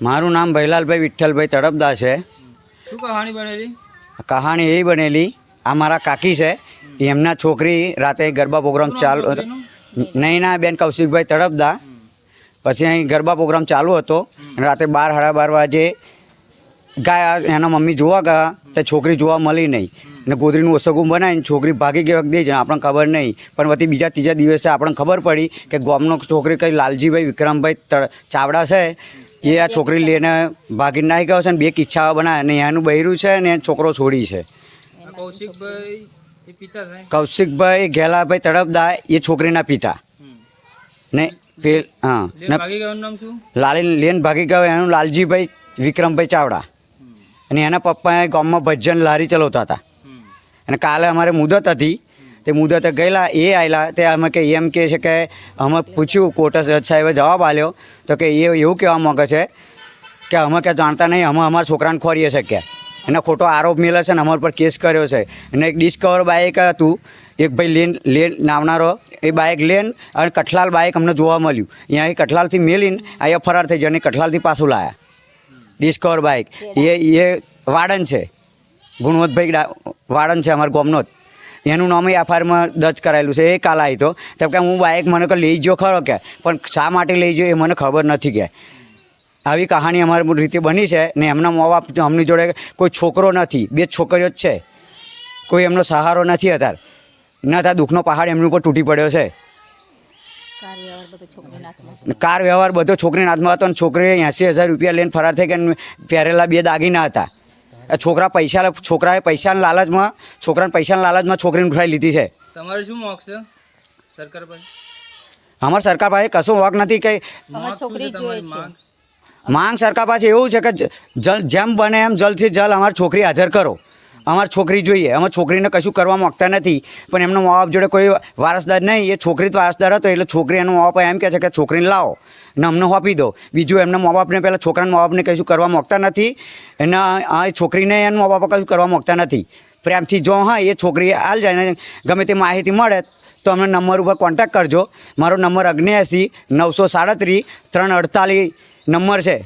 મારું નામ ભૈલાલભાઈ વિઠ્ઠલભાઈ તડપદા છે. શું કહાણી બનેલી? કહાણી એવી બનેલી આ મારા કાકી છે એમના છોકરી રાતે ગરબા પ્રોગ્રામ ચાલુ નહીં ના બેન કૌશિકભાઈ તડપદા. પછી અહીં ગરબા પ્રોગ્રામ ચાલુ હતો અને રાતે બાર સાડા બાર વાગે ગયા એના મમ્મી જોવા ગયા તો છોકરી જોવા મળી નહીં. ને ગોદરીનું ઓસગું બનાવીને છોકરી ભાગી ગઈ વખતે જ આપણને ખબર નહીં. પણ પછી બીજા ત્રીજા દિવસે આપણને ખબર પડી કે ગામનો છોકરી કંઈ લાલજીભાઈ વિક્રમભાઈ ચાવડા છે. એ આ છોકરી લઈને ભાગી નાખી ગયો છે ને બે કિચ્છાઓ બનાવે. અને એનું બૈરું છે ને છોકરો છોડી છે. કૌશિકભાઈ ઘેલાભાઈ તડપદા એ છોકરીના પિતા. ને પે હા ને લાલી લેન ભાગી ગયો એનું લાલજીભાઈ વિક્રમભાઈ ચાવડા. અને એના પપ્પાએ ગામમાં ભજન લારી ચલાવતા હતા. અને કાલે અમારે મુદત હતી. તે મુદતે ગયેલા, એ આવેલા તે અમે કે એમ કહે છે કે અમે પૂછ્યું, કોર્ટ સાહેબે જવાબ આપ્યો. તો કે એ એવું કહેવા માંગે છે કે અમે ક્યાં જાણતા નહીં, અમે અમારા છોકરાને ખોરીએ છે કે એને ખોટો આરોપ મેળે છે ને અમારા પર કેસ કર્યો છે. અને એક ડિસ્કવર બાઇક હતું. એક ભાઈ લેન લેન નામનારો એ બાઇક લેન અને કઠલાલ બાઇક અમને જોવા મળ્યું. અહીંયા કઠલાલથી મેલીને અહીંયા ફરાર થઈ જાય અને કઠલાલથી પાછું લાયા. ડિસ્કવર બાઇક એ એ વાડન છે. ગુણવંતભાઈ વાડન છે અમારા ગામનો જ. એનું નામ એફઆઈઆરમાં દર્જ કરાયેલું છે. એ કાલ આવી તો તેમ કે હું બાઇક મને કહો, લઈ જો ખરો કે. પણ શા માટે લઈ જો એ મને ખબર નથી કે. આવી કહાની અમારી રીતે બની છે ને એમના મા બાપ અમની જોડે કોઈ છોકરો નથી. બે છોકરીઓ જ છે. કોઈ એમનો સહારો નથી અત્યારે. ના થાય દુઃખનો પહાડ એમની ઉપર તૂટી પડ્યો છે. કાર વ્યવહાર બધો છોકરીના હાથમાં હતો અને છોકરીએ એંસી હજાર રૂપિયા લઈને ફરાર થઈ ગયા પહેરેલા બે દાગીના હતા. છોકરા પૈસા છોકરાએ પૈસાના લાલચમાં છોકરાને પૈસાના લાલચમાં છોકરીને ઉઠાવી લીધી છે. તમારે શું મોક છે? સરકાર પાસે અમારી સરકાર પાસે કશું વાક નથી કે માંગ? સરકાર પાસે એવું છે કે જલ જેમ બને એમ જલ્દથી જલ્દ અમારી છોકરી હાજર કરો. અમારી છોકરી જોઈએ. અમે છોકરીને કશું કરવા માગતા નથી. પણ એમનો મા બાપ જોડે કોઈ વારસદાર નહીં. એ છોકરી જ વારસદાર હતો એટલે છોકરી એનો મા બાપ એમ કહે છે કે છોકરીને લાવો. ને અમને આપી દો બીજું એમના મા બાપને પહેલાં છોકરાના મા બાપને કશું કરવા માગતા નથી. એના આ છોકરીને એના મા બાપ કશું કરવા માગતા નથી. પ્રેમથી જો હા, એ છોકરી હાલ જાય ને ગમે તે માહિતી મળે, તો અમને નંબર ઉપર કોન્ટેક્ટ કરજો. મારો નંબર અગ્નેસી નવસો સાડત્રીસ ત્રણ અડતાલીસ નંબર છે.